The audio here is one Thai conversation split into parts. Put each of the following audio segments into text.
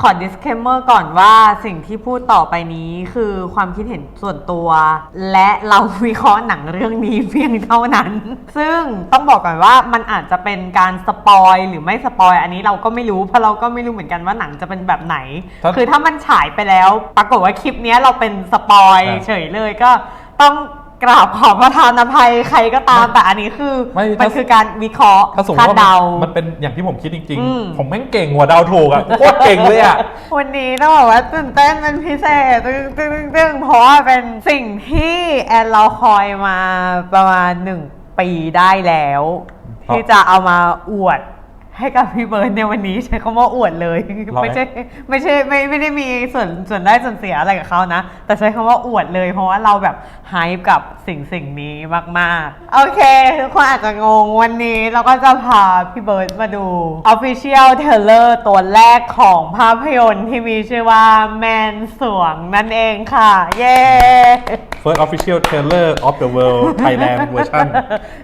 ขอ disclaimer ก่อนว่าสิ่งที่พูดต่อไปนี้คือความคิดเห็นส่วนตัว และเราวิเคราะห์หนังเรื่องนี้เพียงเท่านั้น ซึ่งต้องบอกก่อนว่ามันอาจจะเป็นการสปอยหรือไม่สปอยอันนี้เราก็ไม่รู้เพราะเราก็ไม่รู้เหมือนกันว่าหนังจะเป็นแบบไหนถ้าคือถ้ามันฉายไปแล้ว ปรากฏว่าคลิปเนี้ยเราเป็นสปอยครับเฉยเลยก็ต้อง กราบขอประทานอภัยใครก็ตามแต่อันนี้คือไม่มันถ้าคือการวิเคราะห์ถ้าสมมคาติดว่าเดา มันมันเป็นอย่างที่ผมคิดจริงอืม ๆ ผมแม่งเก่งกว่าเดาถูกอะโคตรเก่งเลยอะวันนี้ต้องบอกว่าตื่นเต้นเป็นพิเศษตึ้งตึ้งตึ้งตึ้งเพราะว่าเป็นสิ่งที่แอนเราคอยมาประมาณหนึ่งปีได้แล้ว ครับ ที่จะเอามาอวด ให้กับพี่เบิร์ดในวันนี้ใช้คำว่าอวดเลยหรอไม่ใช่ไม่ใช่ไม่ไม่ได้มีส่วนส่วนได้ส่วนเสียอะไรกับเขานะ แต่ใช้คำว่าอวดเลย เพราะว่าเราแบบไฮป์กับสิ่งสิ่งนี้มากๆ โอเคทุกคนอาจจะงงวันนี้เราก็จะพาพี่เบิร์ดมาดู Official Trailer ตัวแรกของภาพยนตร์ที่มีชื่อว่าแมนสวงนั่นเองค่ะ เย้ First official trailer of the world Thailand version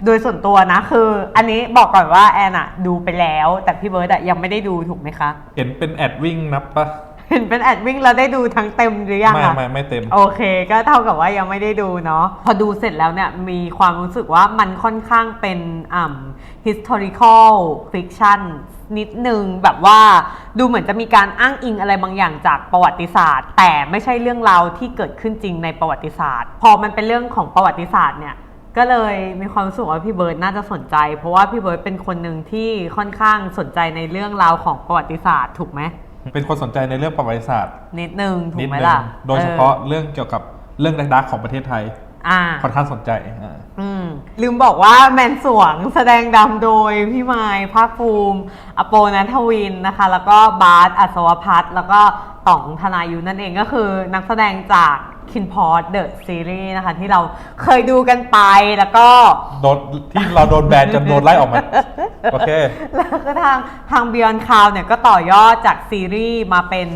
โดยส่วนตัวนะคือ อันนี้บอกก่อนว่าแอนอะดูไปแล้วแต่พี่เบิร์ดอะยังไม่ได้ดูถูกไหมคะ เห็นเป็นแอดวิ่งนับปะเห็นเป็นแอดวิ่งเราได้ดูทั้งเต็มหรือยังไม่อะไม่ไม่เต็ม โอเค ก็เท่ากับว่ายังไม่ได้ดูเนาะพอดูเสร็จแล้วเนี่ยมีความรู้สึกว่ามันค่อนข้างเป็นอ่ำ historical fiction นิดนึงแบบว่าดูเหมือนจะมีการอ้างอิงอะไรบางอย่างจากประวัติศาสตร์ แต่ไม่ใช่เรื่องราวที่เกิดขึ้นจริงในประวัติศาสตร์ พอมันเป็นเรื่องของประวัติศาสตร์เนี่ย ก็เลยมีความรู้สึกว่าพี่เบิร์ดน่าจะสนใจ เพราะว่าพี่เบิร์ดเป็นคนหนึ่งที่ค่อนข้างสนใจในเรื่องราวของประวัติศาสตร์ถูกไหมเป็นคนสนใจในเรื่องประวัติศาสตร์นิดนึงถูนิกดไหมนึงล่ะ โดยเฉพาะเรื่องเกี่ยวกับเรื่องดักๆของประเทศไทย อ่า ค่อนข้างสนใจอ่า อืมลืมบอกว่าแมนสวงแสดงดำโดยพี่ไมายภาคภูมิ อโปนัทวินนะคะ แล้วก็บาสอัศวพัฒน์แล้วก็ต่องธนายุนั่นเองก็คือนักแสดงจากคินพอ t เดอะซีรีส์นะคะ ที่เราเคยดูกันไปแล้วก็ โดนที่เราโดนแบนจนโดนไล่ออกมา โอเค แล้วก็ทางทาง Beyond Cloud เนี่ยก็ต่อยอดจากซีรีส์มาเป็น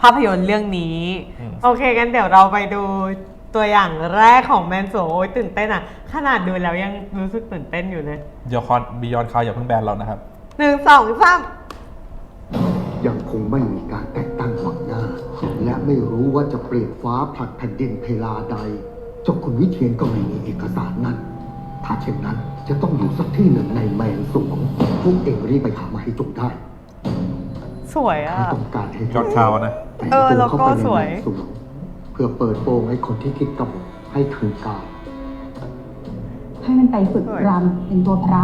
ภาพยนตร์เรื่องนี้ อืม โอเคกันเดี๋ยวเราไปดู ตัวอย่างแรกของแมนสวงโอ้ยตื่นเต้นอะ ขนาดดูแล้วยังรู้สึกตื่นเต้นอยู่เลยเดี๋ยวคอนบียอนคาวอย่าเพิ่งแบนเรานะครับหนึ่งสองสามยังคงไม่มีการแต่งตั้งหวังหน้า และไม่รู้ว่าจะเปลี่ยนฟ้าผลัดแผ่นดินเพลาใดเจ้าคุณวิเทียนก็ไม่มีเอกสารนั้น ถ้าเช่นนั้นจะต้องอยู่สักที่หนึ่งในแมนสวงพวกเองรีบไปหามาให้จงได้สวยอะ ข้าต้องการให้ยอดข่าวนะแต่งเออตัวแล้วก็เข้าไปในสวยแมนสวง เพื่อเปิดโปงให้คนที่คิดกบฏให้ถึงการให้มันไปฝึกรำเป็นตัวพระ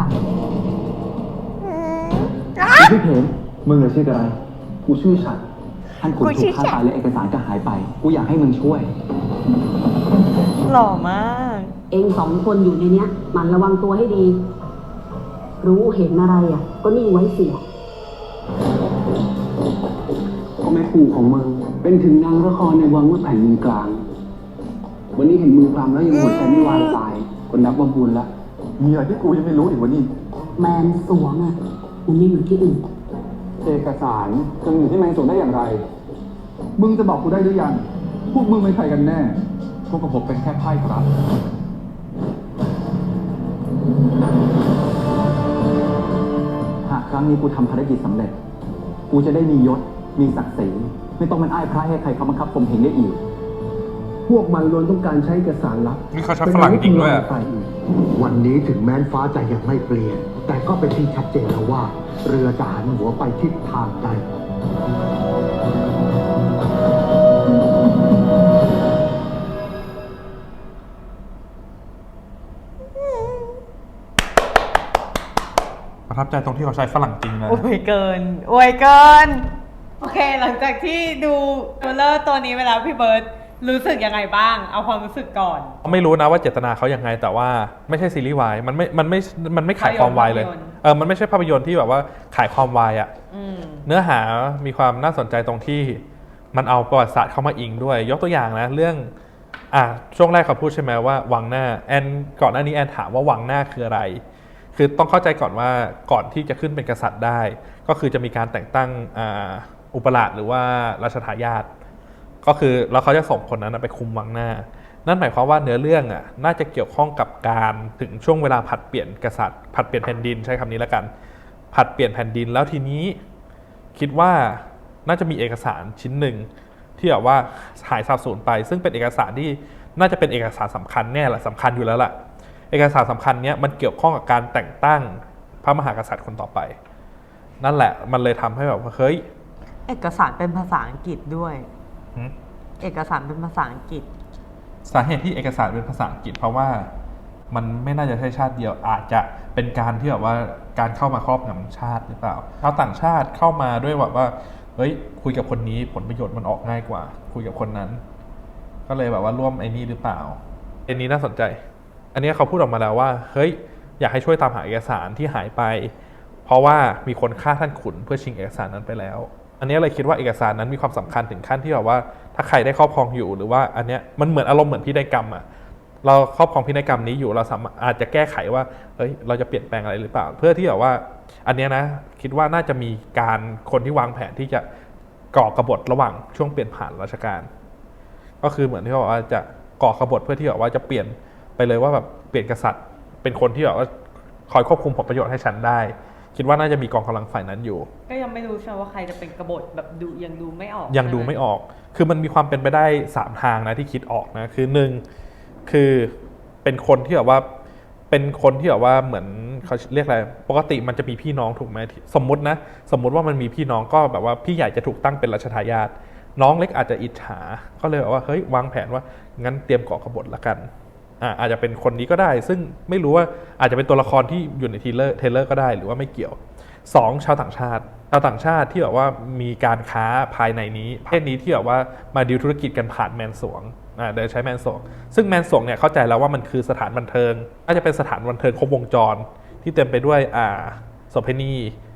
พี่เพนมึงเหรอชื่ออะไร กูชื่อฉัดท่านขุนกูชื่ถูอกฆ่าฉัดตายและเอกสารก็หายไป กูอยากให้มึงช่วย หล่อมาก เองสองคนอยู่ในเนี้ย มันระวังตัวให้ดี รู้เห็นอะไรอะ ก็นิ่งไว้เสีย ม่ปู่ของมึง เป็นถึงนางละครในวังเมื่อแผ่นดินกลาง วันนี้เห็นมือพรำแล้วยังหัวใจไม่วายตายคนนับว่าบุญละมีอะไรที่กูยังไม่รู้อีกวะนี่แมนสวงอะมันไม่เหมือนที่อื่นเอกสารจะอยู่ที่แมงสวนได้อย่างไร มึงจะบอกกูได้หรือยัง พวกมึงเป็นใครกันแน่ พวกกับผมเป็นแค่ไพ่ครับหากครั้งนี้กูทำภารกิจสำเร็จ กูจะได้มียศ มีศักดิ์ศรีไม่ต้องมันอ้ายพระให้ใครเขาบังคับผมเห็นได้อีก พวกมันล้วนต้องการใช้เอกสารลับนี่เขาใช้ฝรั่งจริงด้วยอะฝ่ายอื่นวันนี้ถึงแม้นฟ้าจะยังไม่เปลี่ยน แต่ก็เป็นที่ชัดเจนแล้วว่า เรือจะหันหัวไปทิศทางใด ประทับใจตรงที่เขาใช้ฝรั่งจริงนะอวยเกินอวยเกิน โอเค หลังจากที่ดูเทรลเลอร์ตัวนี้ไปแล้วพี่เบิร์ดรู้สึกยังไงบ้าง เอาความรู้สึกก่อน ไม่รู้นะว่าเจตนาเขายังไง แต่ว่าไม่ใช่ซีรีส์วายมันไม่มันไม่มันไม่ขายความวายเลยภาพยนตร์ เออมันไม่ใช่ภาพยนตร์ที่แบบว่าขายความวายอะ อืม เนื้อหามีความน่าสนใจตรงที่มันเอาประวัติศาสตร์เข้ามาอิงด้วย ยกตัวอย่างนะเรื่องอะช่วงแรกเขาพูดใช่ไหมว่าวังหน้าแอนก่อนหน้านี้แอนถามว่าวังหน้าคืออะไร คือต้องเข้าใจก่อนว่าก่อนที่จะขึ้นเป็นกษัตริย์ได้ ก็คือจะมีการแต่งตั้งอ่า อุปราชหรือว่าราชทายาทก็คือแล้วเขาจะส่งคนนั้นไปคุมวังหน้า นั่นหมายความว่าเนื้อเรื่องอะน่าจะเกี่ยวข้องกับการถึงช่วงเวลาผัดเปลี่ยนกษัตริย์ ผัดเปลี่ยนแผ่นดินใช้คำนี้แล้วกัน ผัดเปลี่ยนแผ่นดินแล้วทีนี้ คิดว่าน่าจะมีเอกสารชิ้นหนึ่งที่แบบว่าหายสาบสูญไป ซึ่งเป็นเอกสารที่น่าจะเป็นเอกสารสำคัญแน่แหละสำคัญอยู่แล้วล่ะ เอกสารสำคัญเนี้ยมันเกี่ยวข้องกับการแต่งตั้งพระมหากษัตริย์คนต่อไป นั่นแหละมันเลยทำให้แบบว่าเฮ้ย เอกสารเป็นภาษาอังกฤษด้วย หืมเอกสารเป็นภาษาอังกฤษ สาเหตุที่เอกสารเป็นภาษาอังกฤษ เพราะว่ามันไม่น่าจะใช่ชาติเดียว อาจจะเป็นการที่แบบว่าการเข้ามาครอบงำชาติหรือเปล่าชาวต่างชาติเข้ามาด้วยแบบว่าเฮ้ยคุยกับคนนี้ผลประโยชน์มันออกง่ายกว่า คุยกับคนนั้น ก็เลยแบบว่าร่วมไอ้นี่หรือเปล่าอันนี้น่าสนใจ อันนี้เขาพูดออกมาแล้วว่า เฮ้ย อยากให้ช่วยตามหาเอกสารที่หายไป เพราะว่ามีคนฆ่าท่านขุนเพื่อชิงเอกสารนั้นไปแล้ว อันนี้เลยคิดว่าเอกสารนั้นมีความสำคัญถึงขั้นที่แบบว่าถ้าใครได้ครอบครองอยู่หรือว่าอันเนี้ยมันเหมือนอารมณ์เหมือนพินัยกรรมอะเราครอบครองพินัยกรรมนี้อยู่เราสามารถอาจจะแก้ไขว่าเฮ้ยเราจะเปลี่ยนแปลงอะไรหรือเปล่า เพื่อที่แบบว่า อันเนี้ยนะคิดว่าน่าจะมีการคนที่วางแผนที่จะก่อกบฏระหว่างช่วงเปลี่ยนผ่านราชการ ก็คือเหมือนที่บอกว่าจะก่อกบฏเพื่อที่แบบว่าจะเปลี่ยนไปเลยว่าแบบเปลี่ยนกษัตริย์ เป็นคนที่แบบว่าคอยควบคุมผลประโยชน์ให้ฉันได้ คิดว่าน่าจะมีกองกำลังฝ่ายนั้นอยู่ ก็ยังไม่รู้ใช่ไหมว่าใครจะเป็นกบฏแบบดูยังดูไม่ออกยังดูไม่ออก คือมันมีความเป็นไปได้สามทางนะที่คิดออกนะ คือหนึ่งคือเป็นคนที่แบบว่าเป็นคนที่แบบว่าเหมือนเขาเรียกอะไร ปกติมันจะมีพี่น้องถูกไหมที่สมมุตินะ สมมุติว่ามันมีพี่น้องก็แบบว่าพี่ใหญ่จะถูกตั้งเป็นรัชทายาทน้องเล็กอาจจะอิจฉา ก็เลยแบบว่าเฮ้ยวางแผนว่างั้นเตรียมก่อกบฏละกัน อาจจะเป็นคนนี้ก็ได้ ซึ่งไม่รู้ว่าอาจจะเป็นตัวละครที่อยู่ในทีเลอร์เทเลอร์ก็ได้หรือว่าไม่เกี่ยวสองชาวต่างชาติชาวต่างชาติที่แบบว่ามีการค้าภายในนี้ประเทศนี้ที่แบบว่ามาดีลธุรกิจกันผ่านแมนสวงอ่าโดยใช้แมนสวงซึ่งแมนสวงเนี่ยเข้าใจแล้วว่ามันคือสถานบันเทิงน่าจะเป็นสถานบันเทิงครบวงจร ที่เต็มไปด้วยอ่าโสเภณี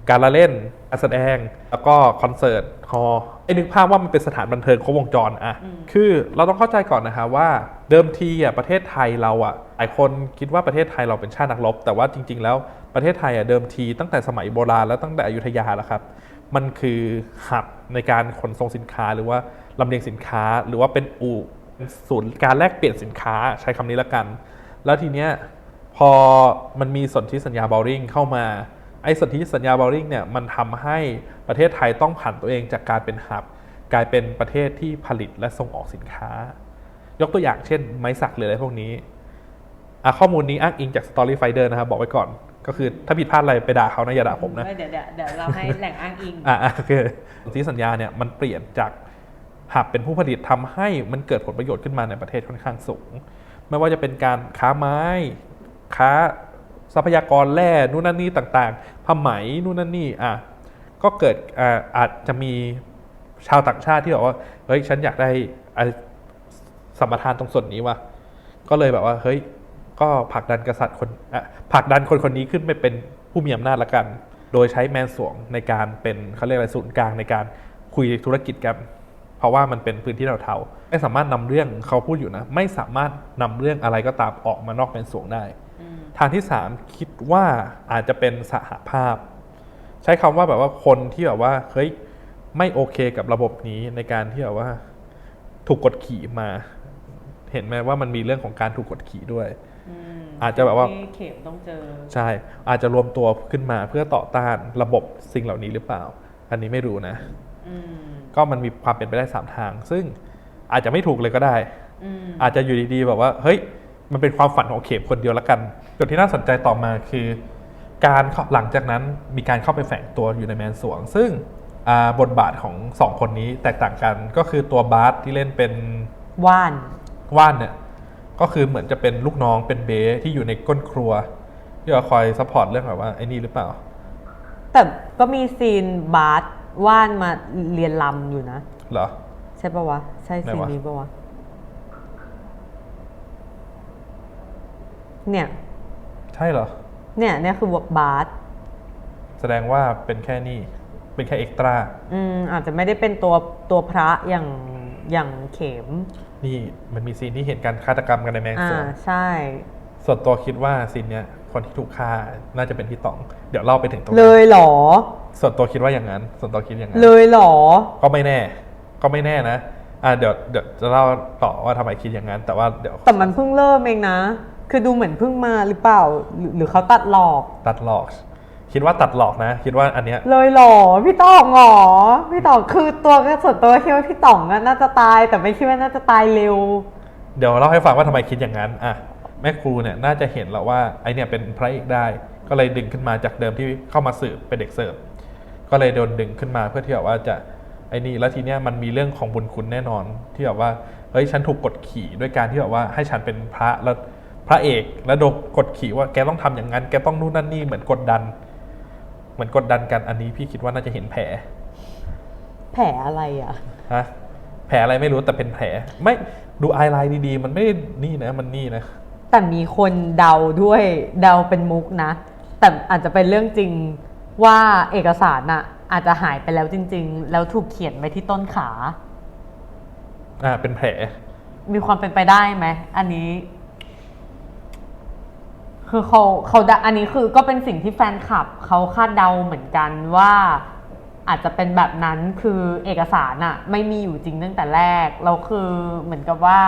การละเล่นการแสดง แล้วก็คอนเสิร์ตฮอลล์ไอ้นึกภาพว่ามันเป็นสถานบันเทิงครบวงจรอะคือเราต้องเข้าใจก่อนนะคะว่าเดิมทีอะประเทศไทยเราอะหลายคนคิดว่าประเทศไทยเราเป็นชาตินักรบ แต่ว่าจริง ๆ แล้วประเทศไทยอะเดิมทีตั้งแต่สมัยโบราณแล้วตั้งแต่อยุธยาแล้วครับ มันคือหับในการขนส่งสินค้าหรือว่าลำเลียงสินค้าหรือว่าเป็นอู่เป็นศูนย์การแลกเปลี่ยนสินค้าใช้คำนี้ละกัน แล้วทีเนี้ยพอมันมีสนธิสัญญาบอริงเข้ามา ไอ้สนธิสัญญาบอริงเนี่ยมันทำให้ประเทศไทยต้องผ่านตัวเองจากการเป็นหับ กลายเป็นประเทศที่ผลิตและส่งออกสินค้า ยกตัวอย่างเช่น ไม้สักหรืออะไรพวกนี้อะข้อมูลนี้อ้างอิงจาก Story Finder นะครับ บอกไว้ก่อน ก็คือถ้าผิดพลาดอะไรไปด่าเขานะอย่าด่าผมนะ เดี๋ยวเดี๋ยวเดี๋ยวเราให้แหล่งอ้างอิง อ่าโอเคสนธิสัญญาเนี่ยมันเปลี่ยนจากหับเป็นผู้ผลิตทำให้มันเกิดผลประโยชน์ขึ้นมาในประเทศค่อนข้างสูง ไม่ว่าจะเป็นการค้าไม้ ค้า ทรัพยากรแร่นู่นนั่นนี่ต่างๆผ้าไหมนู่นนั่นนี่อะก็เกิดอ่าอาจจะมีชาวต่างชาติที่บอกว่าเฮ้ยฉันอยากได้สมปทานตรงส่วนนี้ว่ะก็เลยแบบว่าเฮ้ยก็ผลักดันกษัตริย์คนอะผลักดันคนคนนี้ขึ้นไปเป็นผู้มีอำนาจละกัน โดยใช้แมนสวงในการเป็นเขาเรียกอะไรศูนย์กลางในการคุยธุรกิจกัน เพราะว่ามันเป็นพื้นที่เทาๆไม่สามารถนำเรื่องเขาพูดอยู่นะ ไม่สามารถนำเรื่องอะไรก็ตามออกมานอกแมนสวงได้ ทางที่สามคิดว่าอาจจะเป็นสหภาพ ใช้คำว่าแบบว่าคนที่แบบว่าเฮ้ยไม่โอเคกับระบบนี้ในการที่แบบว่า ถูกกดขี่มา เห็นไหมว่ามันมีเรื่องของการถูกกดขี่ด้วยอาจจะแบบว่าที่เข็มต้องเจอ ใช่ อาจจะรวมตัวขึ้นมาเพื่อต่อต้านระบบสิ่งเหล่านี้หรือเปล่า อันนี้ไม่รู้นะอืมก็มันมีความเป็นไปได้สามทาง ซึ่งอาจจะไม่ถูกเลยก็ได้อืมอาจจะอยู่ดีๆแบบว่า เฮ้ย มันเป็นความฝันของเขมคนเดียวละกัน จุดที่น่าสนใจต่อมาคือ การเข้าหลังจากนั้นมีการเข้าไปแฝงตัวอยู่ในแมนสวง ซึ่งอ่าบทบาทของสองคนนี้แตกต่างกันก็คือตัวบาสที่เล่นเป็นว่านว่านเนี่ยก็คือเหมือนจะเป็นลูกน้องเป็นเบสที่อยู่ในก้นครัว ที่จะคอยซัพพอร์ตเรื่องแบบว่าไอ้นี่หรือเปล่า แต่ก็มีซีนบาสว่านมาเรียนลำอยู่นะ เหรอ ใช่ปะวะ ใช่ไหนซีนวะนี้ปะวะ เนี่ย ใช่เหรอ เนี่ยเนี่ยคือบาสแสดงว่าเป็นแค่นี่ เป็นแค่เอ็กตร้า อืมอาจจะไม่ได้เป็นตัวตัวพระอย่างอย่างเข็มนี่มันมีซีนที่เห็นการฆาตกรรมกันในแมงอ่าสวงใช่ ส่วนตัวคิดว่าซีนเนี้ยคนที่ถูกฆ่าน่าจะเป็นพี่ต๋อง เดี๋ยวเล่าไปถึงตรงเลนั้นยเหรอ ส่วนตัวคิดว่าอย่างนั้น ส่วนตัวคิดอย่างนั้น เลยเหรอ ก็ไม่แน่ ก็ไม่แน่นะอ่าเดี๋ยวเดี๋ยวจะเล่าต่อว่าทำไมคิดอย่างนั้น แต่ว่าเดี๋ยวแต่มันเพิ่งเริ่มเองนะ คือดูเหมือนเพิ่งมาหรือเปล่า หรือหรือเขาตัดหลอก ตัดหลอก คิดว่าตัดหลอกนะ คิดว่าอันเนี้ย เลยเหรอพี่ต่องเหรอพี่ต่องคือตัวก็ส่วนตัวคิดว่าพี่ต่องอะน่าจะตาย แต่ไม่คิดว่าน่าจะตายเร็ว เดี๋ยวเล่าให้ฟังว่าทำไมคิดอย่างนั้น อะ แม่ครูเนี่ยน่าจะเห็นแล้วว่าไอเนี่ยเป็นพระเอกได้ ก็เลยดึงขึ้นมาจากเดิมที่เข้ามาสืบเป็นเด็กเสิร์ฟ ก็เลยโดนดึงขึ้นมาเพื่อที่แบบว่าจะไอ้นี่แล้วทีเนี้ยมันมีเรื่องของบุญคุณแน่นอนที่แบบว่า เฮ้ยฉันถูกกดขี่ด้วยการที่แบบว่าให้ฉันเป็นพระแล้ว พระเอกแล้วโดนกดขี่ว่าแกต้องทำอย่างนั้น แกต้องนู่นนั่นนี่เหมือนกดดัน เหมือนกดดันกันอันนี้พี่คิดว่าน่าจะเห็นแผล แผลอะไรอะฮะแผลอะไรไม่รู้แต่เป็นแผล ไม่ดูไอไลน์ดีๆ มันไม่ได้นี่นะ มันนี่นะ แต่มีคนเดาด้วยเดาเป็นมุกนะ แต่อาจจะเป็นเรื่องจริงว่าเอกสารน่ะ อาจจะหายไปแล้วจริง ๆ แล้วถูกเขียนไว้ที่ต้นขา อ่าเป็นแผล มีความเป็นไปได้ไหมอันนี้ คือเขาเขาเดาอันนี้คือก็เป็นสิ่งที่แฟนคลับเขาคาดเดาเหมือนกันว่าอาจจะเป็นแบบนั้นคือเอกสารอะไม่มีอยู่จริงตั้งแต่แรกแล้วคือเหมือนกับว่า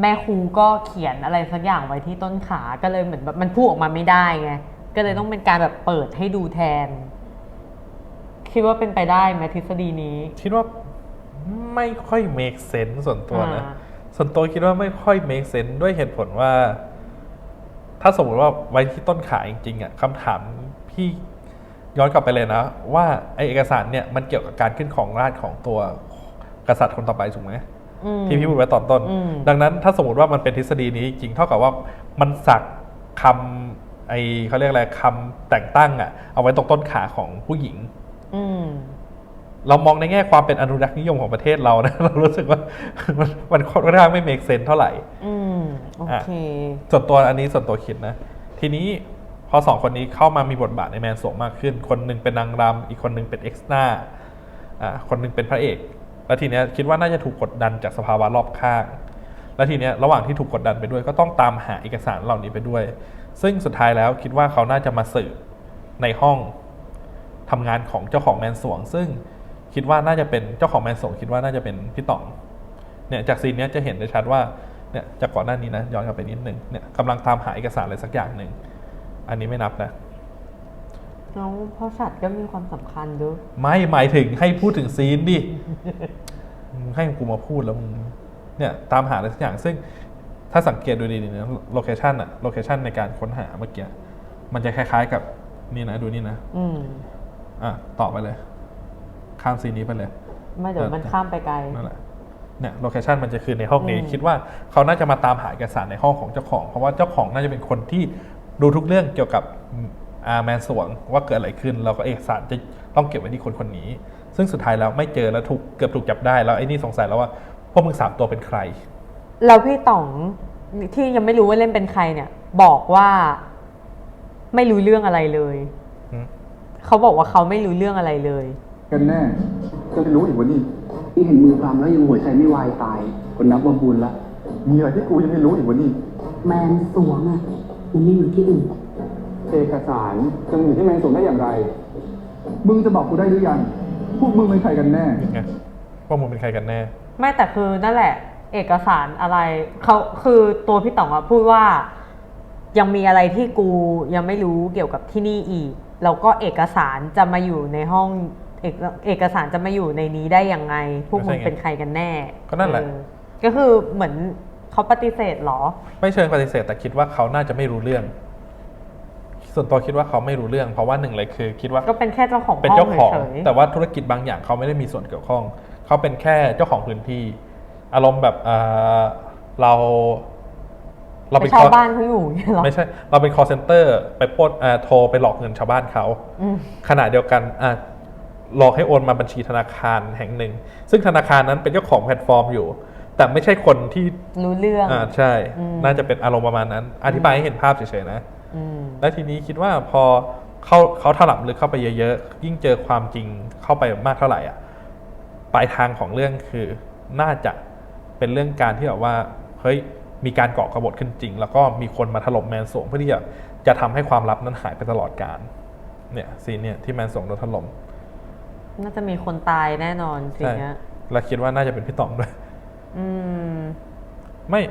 แม่ครูก็เขียนอะไรสักอย่างไว้ที่ต้นขาก็เลยเหมือนแบบมันพูดออกมาไม่ได้ไงก็เลยต้องเป็นการแบบเปิดให้ดูแทน คิดว่าเป็นไปได้ไหมทฤษฎีนี้ คิดว่าไม่ค่อย make sense ส่วนตัวนะอ่าส่วนตัวคิดว่าไม่ค่อย make sense ด้วยเหตุผลว่า ถ้าสมมติว่าไว้ที่ต้นขาจริงๆอะคำถามพี่ย้อนกลับไปเลยนะ ว่าไอเอกสารเนี่ยมันเกี่ยวกับการขึ้นของราชย์ของตัวกษัตริย์คนต่อไปถูกไหมอืมที่พี่พูดไว้ตอนต้นอืมดังนั้นถ้าสมมติว่ามันเป็นทฤษฎีนี้จริงเท่ากับว่ามันสักคำไอเขาเรียกอะไรคำแต่งตั้งอะเอาไว้ตรงต้นขาของผู้หญิงอืม เรามองในแง่ความเป็นอนุรักษ์นิยมของประเทศเรานะ เรารู้สึกว่ามันมันค่อนข้างไม่ make sense เท่าไหร่อืมโอเคส่วนตัวอันนี้ส่วนตัวคิดนะ ทีนี้พอสองคนนี้เข้ามามีบทบาทในแมนสวงมากขึ้น คนหนึ่งเป็นนางรำอีกคนหนึ่งเป็นเอ็กซ์ตร้าอ่าคนหนึ่งเป็นพระเอก แล้วทีเนี้ยคิดว่าน่าจะถูกกดดันจากสภาวะรอบข้าง แล้วทีเนี้ยระหว่างที่ถูกกดดันไปด้วย ก็ต้องตามหาเอกสารเหล่านี้ไปด้วย ซึ่งสุดท้ายแล้วคิดว่าเขาน่าจะมาสืบในห้องทำงานของเจ้าของแมนสวง ซึ่ง คิดว่าน่าจะเป็นเจ้าของแมนสวงคิดว่าน่าจะเป็นพี่ต๋องเนี่ยจากซีนเนี้ยจะเห็นได้ชัดว่าเนี่ยจากก่อนหน้านี้นะย้อนกลับไปนิดนึงเนี่ยกำลังตามหาเอกสารอะไรสักอย่างหนึ่งอันนี้ไม่นับนะแล้วพ่อสัตว์ก็มีความสำคัญด้วยไม่หมายถึงให้พูดถึงซีนดิมึงให้กูมาพูดแล้วมึงเนี่ยตามหาอะไรสักอย่างซึ่งถ้าสังเกตดูดีๆนะโลเคชันอะโลเคชันในการค้นหาเมื่อกี้มันจะคล้ายๆกับนี่นะดูนี่นะ อืมอะต่อไปเลย ข้ามซีนนี้ไปเลย ไม่เดี๋ยวมันข้ามไปไกลนั่นแหละเนี่ยโลเคชันมันจะคือในห้องนี้อืมคิดว่าเขาน่าจะมาตามหาเอกสารในห้องของเจ้าของ เพราะว่าเจ้าของน่าจะเป็นคนที่ดูทุกเรื่องเกี่ยวกับอาแมนสวงว่าเกิดอะไรขึ้นแล้วก็เอกสารจะต้องเก็บไว้ที่คนคนนี้ ซึ่งสุดท้ายแล้วไม่เจอแล้วถูกเกือบถูกจับได้แล้วไอ้นี่สงสัยแล้วว่าพวกมึงสามตัวเป็นใครแล้วพี่ต๋องที่ยังไม่รู้ว่าเล่นเป็นใครเนี่ย บอกว่าไม่รู้เรื่องอะไรเลยอืมเขาบอกว่าเขาไม่รู้เรื่องอะไรเลย กันแน่จะไปรู้อีกวันนี้ ที่เห็นมือพรามแล้วยังหัวใจไม่วายตายคนนับว่าบุญละมีอะไรที่กูยังไม่รู้อีกวะนี่แมนสวงอะมันไม่เหมือนที่อื่นเอกสารจะมาอยู่ที่แมนสวงได้อย่างไร มึงจะบอกกูได้หรือยัง พวกมึงเป็นใครกันแน่ไงว่ามึงเป็นใครกันแน่ ไม่แต่คือนั่นแหละ เอกสารอะไรเขาคือตัวพี่ต๋องอะพูดว่า ยังมีอะไรที่กูยังไม่รู้เกี่ยวกับที่นี่อีก แล้วก็เอกสารจะมาอยู่ในห้อง เอกเอกสารจะมาอยู่ในนี้ได้ยังไง พวกมึงเป็นใครกันแน่ ก็นั่นแหละเออก็คือเหมือนเขาปฏิเสธเหรอ ไม่เชิงปฏิเสธแต่คิดว่าเขาน่าจะไม่รู้เรื่อง ส่วนตัวคิดว่าเขาไม่รู้เรื่อง เพราะว่าหนึ่งเลยคือ คิดว่าก็เป็นแค่เจ้าของเป็นห้เจ้าของเฉยๆแต่ว่าธุรกิจบางอย่างเขาไม่ได้มีส่วนเกี่ยวข้อง เขาเป็นแค่เจ้าของพื้นที่ อารมณ์แบบเอ่อเราเราเป็นแต่ชาว call- บ้านเขาอยู่อย่างเงี้ยเหรอไม่ใช่ เราเป็น call center ไปปล้นอ่าโทรไปหลอกเงินชาวบ้านเขาอืมขณะเดียวกันอะ หลอกให้โอนมาบัญชีธนาคารแห่งหนึ่ง ซึ่งธนาคารนั้นเป็นเจ้าของแพลตฟอร์มอยู่ แต่ไม่ใช่คนที่รู้เรื่องอ่าใช่อืมน่าจะเป็นอารมณ์ประมาณนั้น อธิบายให้เห็นภาพเฉยๆนะอืมและทีนี้คิดว่าพอเขาเขาถลำลึกเข้าไปเยอะๆ ยิ่งเจอความจริงเข้าไปมากเท่าไหร่อะปลายทางของเรื่องคือน่าจะเป็นเรื่องการที่แบบว่าเฮ้ยมีการก่อกระบฏขึ้นจริง แล้วก็มีคนมาถล่มแมนสวงเพื่อที่จะจะทำให้ความลับนั้นหายไปตลอดกาลเนี่ยซีนเนี่ยที่แมนสวงโดนถล่ม น่าจะมีคนตายแน่นอนสิ่งใช่เนี้ยและคิดว่าน่าจะเป็นพี่ต๋องด้วยอืม ไม่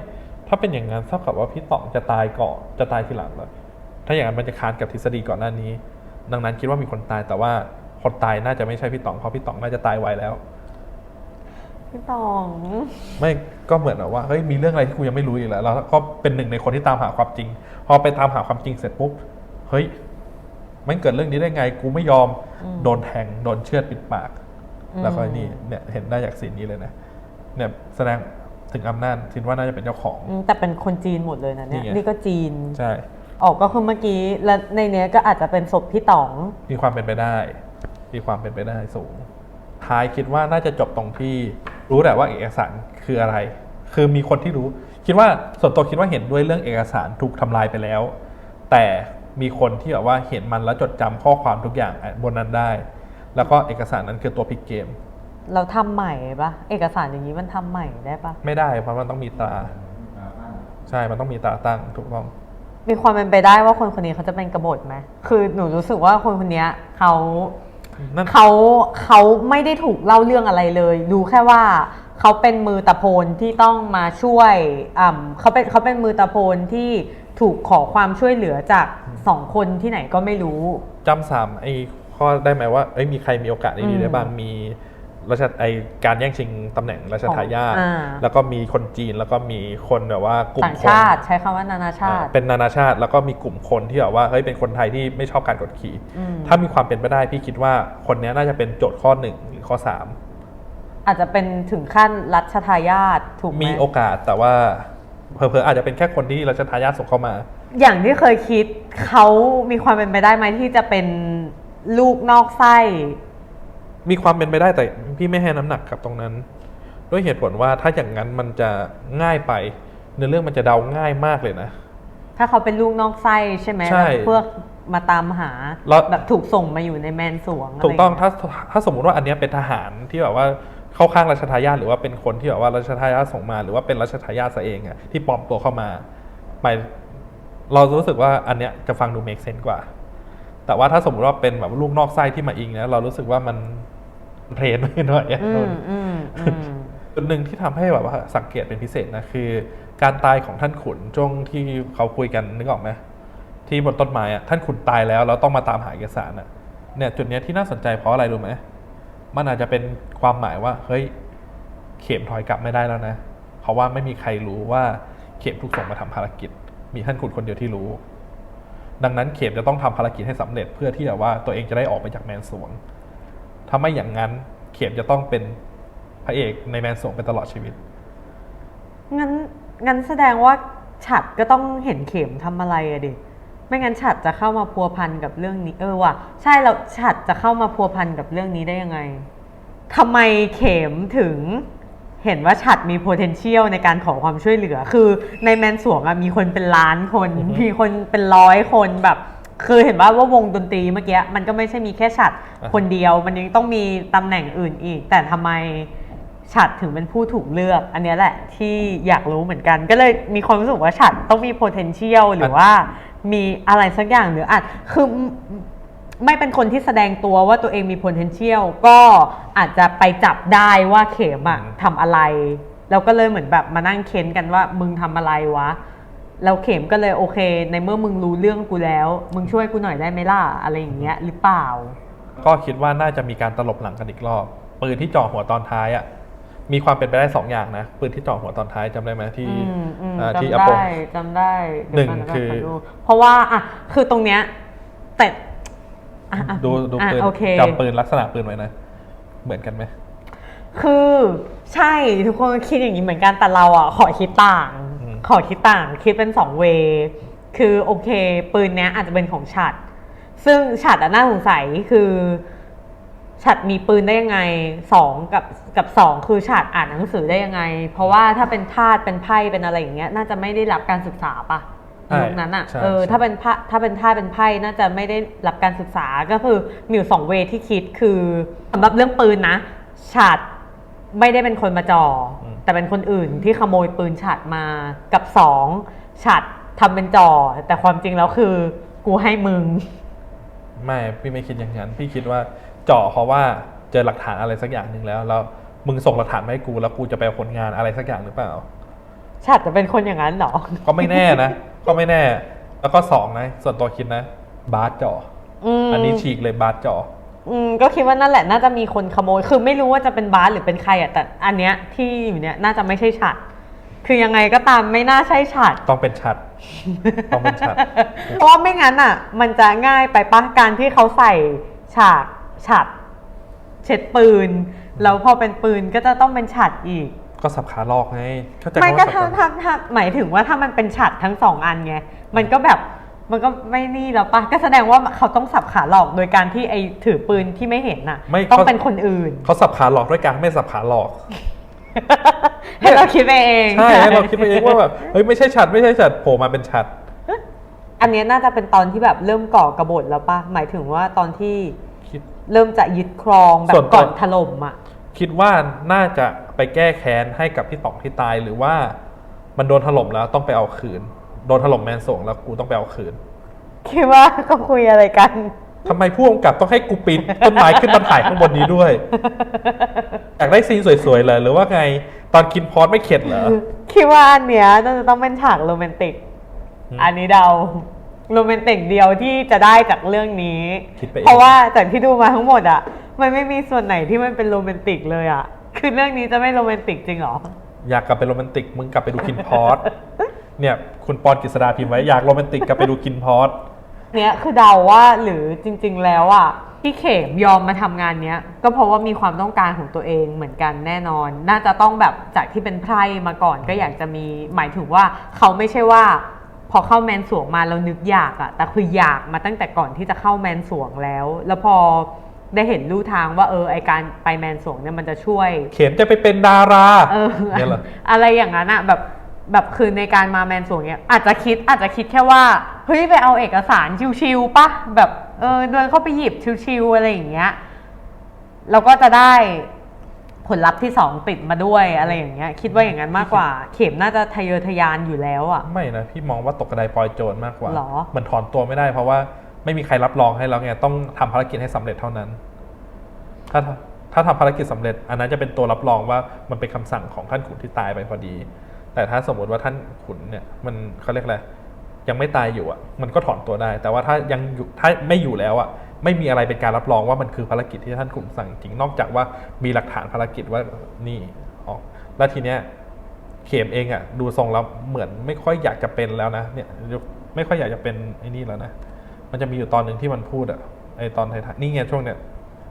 ถ้าเป็นอย่างนั้นเท่ากับว่าพี่ต๋องจะตายก่อนจะตายทีหลังเหรอถ้าอย่างนั้นมันจะค้านกับทฤษฎีก่อนหน้านี้ ดังนั้นคิดว่ามีคนตายแต่ว่าคนตายน่าจะไม่ใช่พี่ต๋องเพราะพี่ต๋องน่าจะตายไวแล้ว พี่ตอง ไม่ก็เหมือนแบบว่าเฮ้ยมีเรื่องอะไรที่กูยังไม่รู้อีกแล้วแล้วก็เป็นหนึ่งในคนที่ตามหาความจริง พอไปตามหาความจริงเสร็จปุ๊บเฮ้ย มันเกิดเรื่องนี้ได้ไง กูไม่ยอมโดนแทงโดนเชือดปิดปาก แล้วก็นี่เนี่ยเห็นได้จากสีนนี้เลยนะเนี่ยแสดงถึงอำนาจทินว่าน่าจะเป็นเจ้าของอืมแต่เป็นคนจีนหมดเลยนะเนี่ยนี่ไงนี่ก็จีนใช่ออกก็คือเมื่อกี้แล้วในเนี้ยก็อาจจะเป็นศพพี่ต๋องมีความเป็นไปได้ มีความเป็นไปได้สูง ท้ายคิดว่าน่าจะจบตรงที่รู้แหละว่าเอกสารคืออะไร คือมีคนที่รู้ คิดว่าส่วนตัวคิดว่าเห็นด้วยเรื่องเอกสารถูกทำลายไปแล้ว แต่ มีคนที่แบบว่าเห็นมันแล้วจดจำข้อความทุกอย่างบนนั้นได้ แล้วก็เอกสารนั้นคือตัวพลิกเกม เราทำใหม่ปะเอกสารอย่างนี้มันทำใหม่ได้ปะไม่ได้เพราะมันต้องมีตราใช่มันต้องมีตราตั้งถูกต้อง มีความเป็นไปได้ว่าคนคนนี้เขาจะเป็นกบฏไหมคือหนูรู้สึกว่าคนคนเนี้ยเขานั่น เขาเขาไม่ได้ถูกเล่าเรื่องอะไรเลยรู้แค่ว่าเขาเป็นมือตะโพนที่ต้องมาช่วยอ่ำเขาเป็นเขาเป็นมือตะโพนที่ถูกขอความช่วยเหลือจากสองคนที่ไหนก็ไม่รู้จำสามไอ้ข้อได้ไหมว่าเอ้ยมีใครมีโอกาสได้ดีอืมได้บ้างมี รัชไอการแย่งชิงตำแหน่งรัชทายาทอ่าแล้วก็มีคนจีนแล้วก็มีคนแบบว่ากลุ่มต่างคนชาติใช้คำว่านานาชาอ่าติ เป็นนานาชาติแล้วก็มีกลุ่มคนที่แบบว่าเฮ้ยเป็นคนไทยที่ไม่ชอบการกดขี่อืมถ้ามีความเป็นไปได้พี่คิดว่าคนเนี้ยน่าจะเป็นโจทย์ข้อหนึ่งหรือข้อสามอาจจะเป็นถึงขั้นรัชทายาทถูกไหมมีโอกาสแต่ว่าเพอเพอๆอาจจะเป็นแค่คนที่รัชทายาทส่งเข้ามา อย่างที่เคยคิดเขามีความเป็นไปได้ไหมที่จะเป็นลูกนอกไส้ มีความเป็นไปได้แต่พี่ไม่ให้น้ำหนักกับตรงนั้น ด้วยเหตุผลว่าถ้าอย่างนั้นมันจะง่ายไปในอเรื่องมันจะเดาง่ายมากเลยนะ ถ้าเขาเป็นลูกนอกไส้ใช่ไหมใช่แล้วเพื่อมาตามหาแล้วแบบถูกส่งมาอยู่ในแมนสวงะไรถูกต้องย่าถ้าถ้าสมมุติว่าอันเนี้ยเป็นทหารที่แบบว่าเข้าข้างรัชทายาทหรือว่าเป็นคนที่แบบว่ารัชทายาทส่งมา หรือว่าเป็นรัชทายาทซะเองอะที่ปลอมตัวเข้ามาไปเรารู้สึกว่าอันเนี้ยจะฟังดูเมกเซนกว่า แต่ว่าถ้าสมมุติว่าเป็นแบบลูกนอกไส้ที่มาอิงเนี่ยเรารู้สึกว่ามัน เพลนไปหน่อยอะอืมอืมอืมจุดหนึ่งที่ทำให้แบบว่าสังเกตเป็นพิเศษนะคือ การตายของท่านขุนช่วงที่เขาคุยกันนึกออกไหมที่บนต้นไม้อะท่านขุนตายแล้วแล้วต้องมาตามหาเอกสารอะเนี่ยจุดเนี้ยที่น่าสนใจเพราะอะไรรู้ไหมมันอาจจะเป็นความหมายว่าเฮ้ยเข็มถอยกลับไม่ได้แล้วนะ เพราะว่าไม่มีใครรู้ว่าเข็มถูกส่งมาทำภารกิจ มีท่านขุนคนเดียวที่รู้ ดังนั้นเข็มจะต้องทำภารกิจให้สำเร็จเพื่อที่แบบว่าตัวเองจะได้ออกไปจากแมนสวง ถ้าไม่อย่างนั้นเข็มจะต้องเป็นพระเอกในแมนสวงไปตลอดชีวิต งั้นงั้นแสดงว่าฉัดก็ต้องเห็นเข็มทำอะไรอะดิ ไม่งั้นฉัดจะเข้ามาพัวพันกับเรื่องนี้ เออว่ะใช่แล้วฉัดจะเข้ามาพัวพันกับเรื่องนี้ได้ยังไงทำไมเข็มถึงเห็นว่าฉัดมี potential ในการขอความช่วยเหลือ คือในแมนสวงอะมีคนเป็นล้านคนอือฮึมีคนเป็นร้อยคนแบบ คือเห็นว่าว่าวงดนตรีเมื่อกี้มันก็ไม่ใช่มีแค่ฉัดคนเดียว มันยังต้องมีตำแหน่งอื่นอีก แต่ทำไมฉัดถึงเป็นผู้ถูกเลือก อันเนี้ยแหละที่อยากรู้เหมือนกัน ก็เลยมีความรู้สึกว่าฉัดต้องมี potential หรือว่ามีอะไรสักอย่างหรืออาจคือไม่เป็นคนที่แสดงตัวว่าตัวเองมี potential ก็อาจจะไปจับได้ว่าเข็มอะอืมทำอะไร แล้วก็เลยเหมือนแบบมานั่งเค้นกันว่ามึงทำอะไรวะ แล้วเข็มก็เลยโอเค ในเมื่อมึงรู้เรื่องกูแล้ว มึงช่วยกูหน่อยได้ไหมล่ะอะไรอย่างเงี้ยหรือเปล่า ก็คิดว่าน่าจะมีการตลบหลังกันอีกรอบปืนที่เจ่อหัวตอนท้ายอะมีความเป็นไปได้สองอย่างนะปืนที่เจ่อหัวตอนท้ายจำได้ไหมที่อืมอืมอ่าที่จำอโปได้จำได้เดี๋ยวก่หนึ่งนะคือขดูเพราะว่าอะคือตรงเนี้ยแต่อะอะดูดูอะปืนโอเคจำปืนลักษณะปืนไว้นะ เหมือนกันไหมคือใช่ทุกคนคิดอย่างนี้เหมือนกันแต่เราอะขอคิดต่างอืม ขอคิดต่างคิดเป็นสองเวย์คือโอเค ปืนเนี้ยอาจจะเป็นของฉัด ซึ่งฉัดอะน่าสงสัยคือฉัดมีปืนได้ยังไงสองกับกับสองคือฉัดอ่านหนังสือได้ยังไง เพราะว่าถ้าเป็นทาสเป็นไพ่เป็นอะไรอย่างเงี้ยน่าจะไม่ได้รับการศึกษาปะใช่ยุคนั้นอะใช่เออใช่ถ้าเป็นพระถ้าเป็นทาสเป็นไพ่น่าจะไม่ได้รับการศึกษาก็คือมีอยู่สองเวย์ที่คิดคือสำหรับเรื่องปืนนะฉัดไม่ได้เป็นคนมาจ่ออม แต่เป็นคนอื่นที่ขโมยปืนฉัดมากับสองฉัดทำเป็นจ่อ แต่ความจริงแล้วคือ กูให้มึง ไม่พี่ไม่คิดอย่างนั้น พี่คิดว่าเจาะเพราะว่าเจอหลักฐานอะไรสักอย่างหนึ่งแล้วแล้วมึงส่งหลักฐานมาให้กูแล้วกูจะไปเอาผลงานอะไรสักอย่างหรือเปล่า ฉัดจะเป็นคนอย่างนั้นเหรอ ก็ไม่แน่นะ ก็ไม่แน่ แล้วก็สองนะ ส่วนตัวคิดนะ บาสจออืม อันนี้ฉีกเลยบาสจอ อืมก็คิดว่านั่นแหละน่าจะมีคนขโมย คือไม่รู้ว่าจะเป็นบาสหรือเป็นใครอะแต่อันเนี้ยที่อยู่เนี้ยน่าจะไม่ใช่ฉัดคือยังไงก็ตามไม่น่าใช่ฉัดต้องเป็นชัดต้องเป็นชัดเพราะว่าไม่งั้นอะ มันจะง่ายไปปะการที่เขาใส่ฉากฉัด เช็ดปืนแล้วพอเป็นปืนก็จะต้องเป็นฉัดอีก ก็สับขาหลอกไงเข้าใจไม่คำก็ว่าสับถ้าขาหลอกถ้าถ้าหมายถึงว่าถ้ามันเป็นฉัดทั้งสองอันไงมันก็แบบ มันก็ไม่นี่แล้วปะก็แสดงว่าเขาต้องสับขาหลอกโดยการที่ไอถือปืนที่ไม่เห็นน่ะ ไม่ ต้องเขาเป็นคนอื่น เขาสับขาหลอกด้วยการไม่สับขาหลอก ให้เราคิดไปเองใช่ให้เราคิดไปเองว่าแบบเฮ้ยไม่ใช่ชัดไม่ใช่ชัดโผล่มาเป็นชัดอันเนี้ยน่าจะเป็นตอนที่แบบเริ่มก่อกระบฏแล้วปะหมายถึงว่าตอนที่คิด เริ่มจะยึดครองแบส่บวนตัว ก่อนถล่มอะ คิดว่าน่าจะไปแก้แค้นให้กับพี่ต๋องที่ตายหรือว่า มันโดนถล่มแล้วต้องไปเอาคืน โดนถล่มแมนส่งแล้วกูต้องไปเอาคืนคิดว่าเขาคุยอะไรกันทำไมผู้กำกับต้องให้กูปีนต้นไม้ขึ้นมาถ่ายข้างบนนี้ด้วยอยากได้ซีนสวยๆเลยหรือว่าไงตอนกินพอสไม่เข็ดเหรอคิดว่าอันเนี้ยน่าจะต้องเป็นฉากโรแมนติกอืมอันนี้เดาโรแมนติกเดียวที่จะได้จากเรื่องนี้คิดไปเองเพราะว่าจากที่ดูมาทั้งหมดอะ มันไม่มีส่วนไหนที่มันเป็นโรแมนติกเลยอะ คือเรื่องนี้จะไม่โรแมนติกจริงเหรอ อยากกลับไปโรแมนติกมึงกลับไปดูกินพอส เนี่ยคุณปอนกฤษดาพิมพ์ไว้อยากโรแมนติกกลับไปดูกินพอสเนี้ยคือเดาว่าหรือจริง ๆ แล้วอะที่เขมยอมมาทำงานเนี้ย ก็เพราะว่ามีความต้องการของตัวเองเหมือนกันแน่นอน น่าจะต้องแบบจากที่เป็นไพร่มาก่อนก็อยากจะมีหมายถึงว่าเขาไม่ใช่ว่า พอเข้าแมนสวงมาแล้วนึกอยากอะแต่คืออยากมาตั้งแต่ก่อนที่จะเข้าแมนสวงแล้ว แล้วพอได้เห็นลู่ทางว่าเออไอการไปแมนสวงเนี่ยมันจะช่วย เข็มจะไปเป็นดาราเออ เนี่ยเหรอ อะไรอย่างนั้นอะแบบ แบบคือในการมาแมนสวงเนี่ยอาจจะคิดอาจจะคิดแค่ว่าเฮ้ยไปเอาเอกสารชิวๆปะแบบเออเดินเข้าไปหยิบชิวๆอะไรอย่างเงี้ยเราก็จะได้ผลลัพธ์ที่สองติดมาด้วยอะไรอย่างเงี้ยคิดว่าอย่างนั้นมากกว่า เข็มน่าจะทะเยอทะยานอยู่แล้วอะไม่นะพี่มองว่าตกกระไดปลอยโจรมากกว่าหรอ มันถอนตัวไม่ได้เพราะว่าไม่มีใครรับรองให้แล้วไงต้องทำภารกิจให้สำเร็จเท่านั้น ถ้าถ้าทำภารกิจสำเร็จ อันนั้นจะเป็นตัวรับรองว่ามันเป็นคำสั่งของท่านขุนที่ตายไปพอดี แต่ถ้าสมมติว่าท่านขุนเนี่ยมันเขาเรียกอะไรยังไม่ตายอยู่อะ มันก็ถอนตัวได้ แต่ว่าถ้ายังอยู่ถ้าไม่อยู่แล้วอะไม่มีอะไรเป็นการรับรองว่ามันคือภารกิจที่ท่านขุนสั่งจริงนอกจากว่ามีหลักฐานภารกิจว่านี่ออกแล้วทีเนี้ยเขมเองอะดูทรงแล้วเหมือนไม่ค่อยอยากจะเป็นแล้วนะเนี่ยไม่ค่อยอยากจะเป็นไอ้นี่แล้วนะมันจะมีอยู่ตอนหนึ่งที่มันพูดอะไอตอนไทยๆนี่ไงช่วงเนี้ย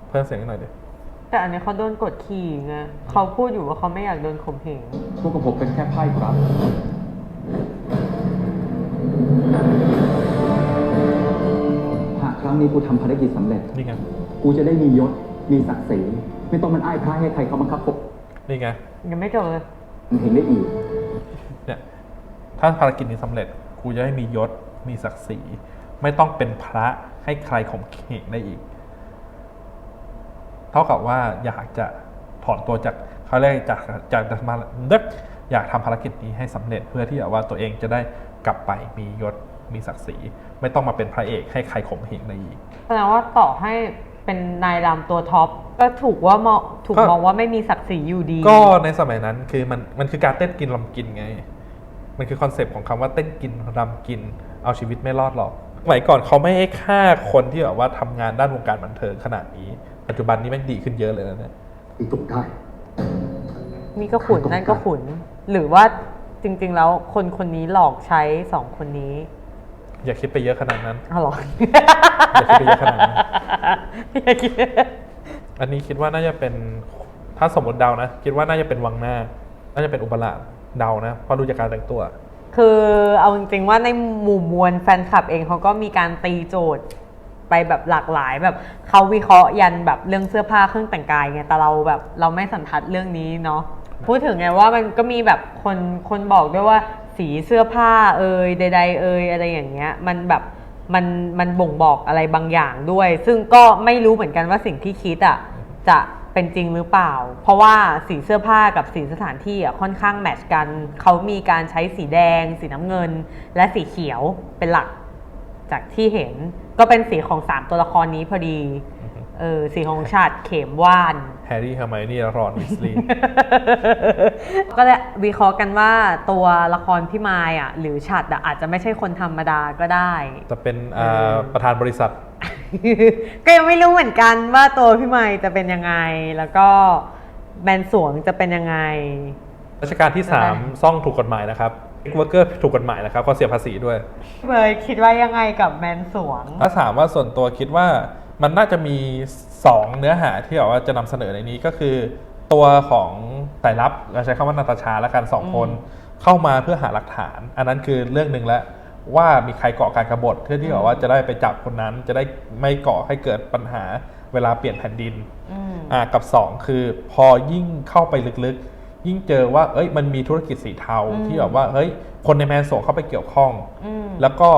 เพิ่มเสียงหน่อยดิ แต่อันนี้เขาโดนกดขี่ไงเขาพูดอยู่ว่าเขาไม่อยากโดนข่มเหงพวกกับผมเป็นแค่ไพ่ครับ หากครั้งนี้กูทำภารกิจสำเร็จ นี่ไง กูจะได้มียศ มีศักดิ์ศรี ไม่ต้องมันอ้ายพระให้ใครเขาบังคับผมนี่ไง ยังไม่จบเลยมันเห็นได้อีก เนี่ย ถ้าภารกิจนี้สำเร็จ กูจะให้มียศ มีศักดิ์ศรี ไม่ต้องเป็นพระให้ใครข่มเหงได้อีก เท่ากับว่าอยากจะถอนตัวจากเขาเรียกจากจากจากมาเด็กอยากทำภารกิจนี้ให้สำเร็จเพื่อที่แบบว่าตัวเองจะได้กลับไปมียศมีศักดิ์ศรี ไม่ต้องมาเป็นพระเอกให้ใครข่มเหงได้อีกแสดงว่าต่อให้เป็นนายรำตัวท็อปก็ถูกว่ามองถูกก็มองว่าไม่มีศักดิ์ศรีอยู่ดี ก็ในสมัยนั้นคือมันมันคือการเต้นกินลำกินไง มันคือคอนเซปต์ของคำว่าเต้นกินรำกิน เอาชีวิตไม่รอดหรอกสมัยก่อนเขาไม่ให้ฆ่าคนที่แบบว่าทำงานด้านวงการบันเทิงขนาดนี้ ปัจจุบันนี้แม่งดีขึ้นเยอะเลยนะเนี่ยอีกตรงได้ นี่ก็ขุนนั่นก็ขุน หรือว่าจริง ๆ แล้วคนคนนี้หลอกใช้สองคนนี้อย่าคิดไปเยอะขนาดนั้นอ๋อเหรออย่าคิดไปเยอะขนาดนั้นอย่าคิดอันนี้คิดว่าน่าจะเป็นถ้าสมมติเดานะ คิดว่าน่าจะเป็นวังหน้า น่าจะเป็นอุปราชเดานะเพราะดูจากการแต่งตัว คือเอาจริงๆว่าในหมู่มวลแฟนคลับเองเขาก็มีการตีโจทย์ ไปแบบหลากหลายแบบเขาวิเคราะห์ยันแบบเรื่องเสื้อผ้าเครื่องแต่งกายไงแต่เราแบบเราไม่สันทัดเรื่องนี้เนาะพูดถึงไงว่ามันก็มีแบบคนคนบอกด้วยว่าสีเสื้อผ้าเอ่ยใด ๆ เอ่ยอะไรอย่างเงี้ย มันแบบมันมันบ่งบอกอะไรบางอย่างด้วย ซึ่งก็ไม่รู้เหมือนกันว่าสิ่งที่คิดอะจะเป็นจริงหรือเปล่า เพราะว่าสีเสื้อผ้ากับสีสถานที่อะค่อนข้างแมทช์กัน เขามีการใช้สีแดง สีน้ำเงิน และสีเขียวเป็นหลัก จากที่เห็นก็เป็นสีของสามตัวละครนี้พอดีอเออสีของฉัดเข็มว่าน แฮร์รี่เฮอร์ไมโอนี่รอนวิสลีย์ก็เลยวิเคราะห์กันว่าตัวละครพี่มายอะหรือฉัดอะอาจจะไม่ใช่คนธรรมดาก็ได้ จะเป็นอ่าประธานบริษัท ก็ยังไม่รู้เหมือนกันว่าตัวพี่มายจะเป็นยังไง แล้วก็แบรนด์สวงจะเป็นยังไง รัชกาลที่ 3 ซ่องถูกกฎหมายนะครับ เวิร์กเกอร์ถูกกฎหมายนะครับเขาเสียภาษีด้วยเบยคิดว่ายังไงกับแบรนด์สวง ถ้าถามว่าส่วนตัวคิดว่ามันน่าจะมี 2 เนื้อหาที่แบบว่าจะนำเสนอในนี้ก็คือ ตัวของสายลับเราใช้คำว่านาตาชาแล้วกันสองคน เข้ามาเพื่อหาหลักฐาน อันนั้นคือเรื่องหนึ่งแล้วว่ามีใครก่อการกรบฏเพื่อที่แบบว่าจะได้ไปจับคนนั้น จะได้ไม่ก่อให้เกิดปัญหาเวลาเปลี่ยนแผ่นดิน อืม อ่ากับ 2 คือพอยิ่งเข้าไปลึกๆ ยิ่งเจอว่าเอ้ยมันมีธุรกิจสีเทาอืมที่แบบว่าเฮ้ยคนในแมนส่งเข้าไปเกี่ยวข้องอืมแล้วก็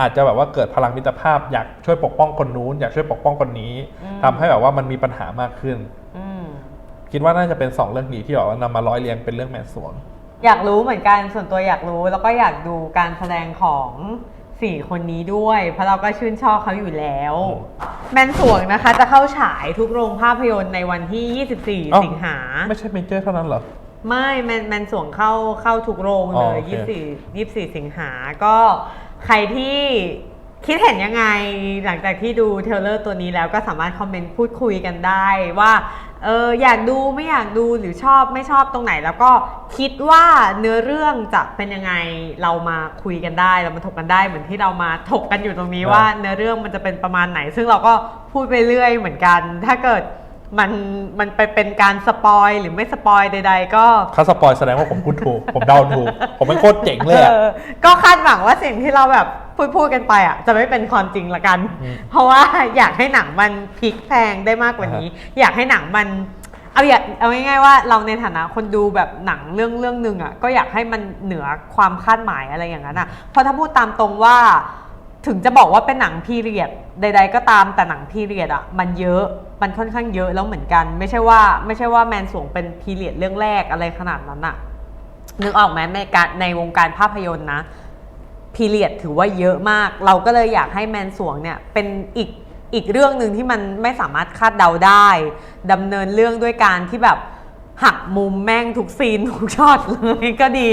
อาจจะแบบว่าเกิดพลังมิตรภาพ อยากช่วยปกป้องคนนู้น อยากช่วยปกป้องคนนี้อืมทำให้แบบว่ามันมีปัญหามากขึ้นอืมคิดว่าน่าจะเป็น2เรื่องนี้ที่แบบว่านำมาร้อยเรียงเป็นเรื่องแมนสวงอยากรู้เหมือนกันส่วนตัวอยากรู้แล้วก็อยากดูการแสดงของสี่คนนี้ด้วย เพราะเราก็ชื่นชอบเขาอยู่แล้ว แมนสวงนะคะ จะเข้าฉายทุกโรงภาพยนตร์ในวันที่อ้าว24 สิงหา ไม่ใช่เมเจอร์เท่านั้นเหรอ ไม่แมนแมนสวงเข้าเข้าทุกโรงอ๋เลอยโอเค24 24สิงหา ก็ใครที่คิดเห็นยังไงหลังจากที่ดูเทรลเลอร์ตัวนี้แล้วก็สามารถคอมเมนต์พูดคุยกันได้ว่าเอออยากดูไม่อยากดูหรือชอบไม่ชอบตรงไหน แล้วก็คิดว่าเนื้อเรื่องจะเป็นยังไงเรามาคุยกันได้ เรามาถกกันได้เหมือนที่เรามาถกกันอยู่ตรงนี้ครับว่าเนื้อเรื่องมันจะเป็นประมาณไหน ซึ่งเราก็พูดไปเรื่อยเหมือนกัน ถ้าเกิด มันมันไปเป็นการสปอยหรือไม่สปอยใด ๆ ก็เขาสปอยแสดงว่าผมพูดถูก ผมเดาถูก ผมเป็นโคตรเจ๋งเลยอะออก็คาดหวังว่าสิ่งที่เราแบบพูดพูดกันไปอะจะไม่เป็นความจริงละกันอืมเพราะว่าอยากให้หนังมันพลิกแพลงได้มากกว่านี้ อยากให้หนังมันเอาอยากเอาง่ายๆว่าเราในฐานะคนดูแบบหนังเรื่องเรื่องหนึ่งอะก็อยากให้มันเหนือความคาดหมายอะไรอย่างนั้นอะเพราะถ้าพูดตามตรงว่า ถึงจะบอกว่าเป็นหนังพีเรียดใด ๆ ก็ตามแต่หนังพีเรียดอะมันเยอะมันค่อนข้างเยอะแล้วเหมือนกัน ไม่ใช่ว่าไม่ใช่ว่าแมนสวงเป็นพีเรียดเรื่องแรกอะไรขนาดนั้นอะนึกออกไหมในการในวงการภาพยนตร์นะพีเรียดถือว่าเยอะมาก เราก็เลยอยากให้แมนสวงเนี่ยเป็นอีกอีกเรื่องหนึ่งที่มันไม่สามารถคาดเดาได้ดำเนินเรื่องด้วยการที่แบบ หักมุมแม่งทุกซีนทุกช็อตเลยก็ดี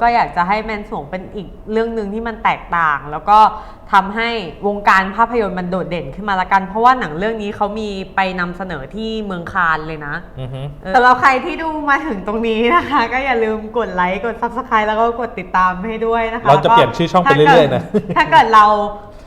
ก็อยากจะให้แมนสวงเป็นอีกเรื่องหนึ่งที่มันแตกต่าง แล้วก็ทำให้วงการภาพยนตร์มันโดดเด่นขึ้นมาละกัน เพราะว่าหนังเรื่องนี้เขามีไปนำเสนอที่เมืองคานเลยนะอือฮึสำหรับใครที่ดูมาถึงตรงนี้นะคะ ก็อย่าลืมกดไลค์กด subscribe แล้วก็กดติดตามให้ด้วยนะคะเราจะเปลี่ยนชื่อช่องไปเรื่อยๆนะ ถ้าเกิดเรา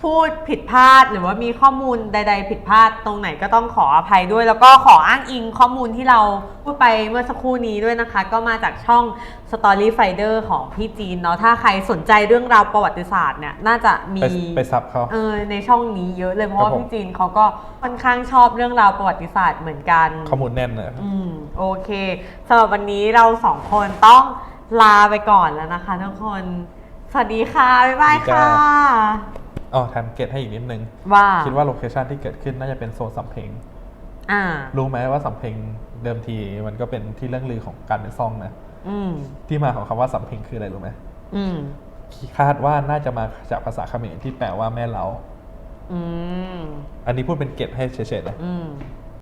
พูดผิดพลาดหรือว่ามีข้อมูลใด ๆ ผิดพลาดตรงไหนก็ต้องขออภัยด้วย แล้วก็ขออ้างอิงข้อมูลที่เราพูดไปเมื่อสักครู่นี้ด้วยนะคะ ก็มาจากช่อง Story Finder ของพี่จีนเนาะถ้าใครสนใจเรื่องราวประวัติศาสตร์เนี่ยน่าจะมีไปไปซับเขา เออในช่องนี้เยอะเลยเพราะครัว่าบผม พี่จีนเขาก็ค่อนข้างชอบเรื่องราวประวัติศาสตร์เหมือนกัน ข้อมูลแน่นเลย อืมโอเคสำหรับวันนี้เราสองคนต้องลาไปก่อนแล้วนะคะทุกคน สวัสดีค่ะ บ๊ายบายค่ะ อ๋อแถมเกตให้อีกนิดนึง ว่าคิดว่าโลเคชันที่เกิดขึ้นน่าจะเป็นโซนสำเพ็งอ่า รู้ไหมว่าสำเพ็งเดิมทีมันก็เป็นที่เรื่องลือของการเป็นซ่องนะอืม ที่มาของคำว่าสำเพ็งคืออะไรรู้ไหมอืม คาดว่าน่าจะมาจากภาษาเขมรที่แปลว่าแม่เล้าอืม อันนี้พูดเป็นเกตให้เฉยๆนะอืม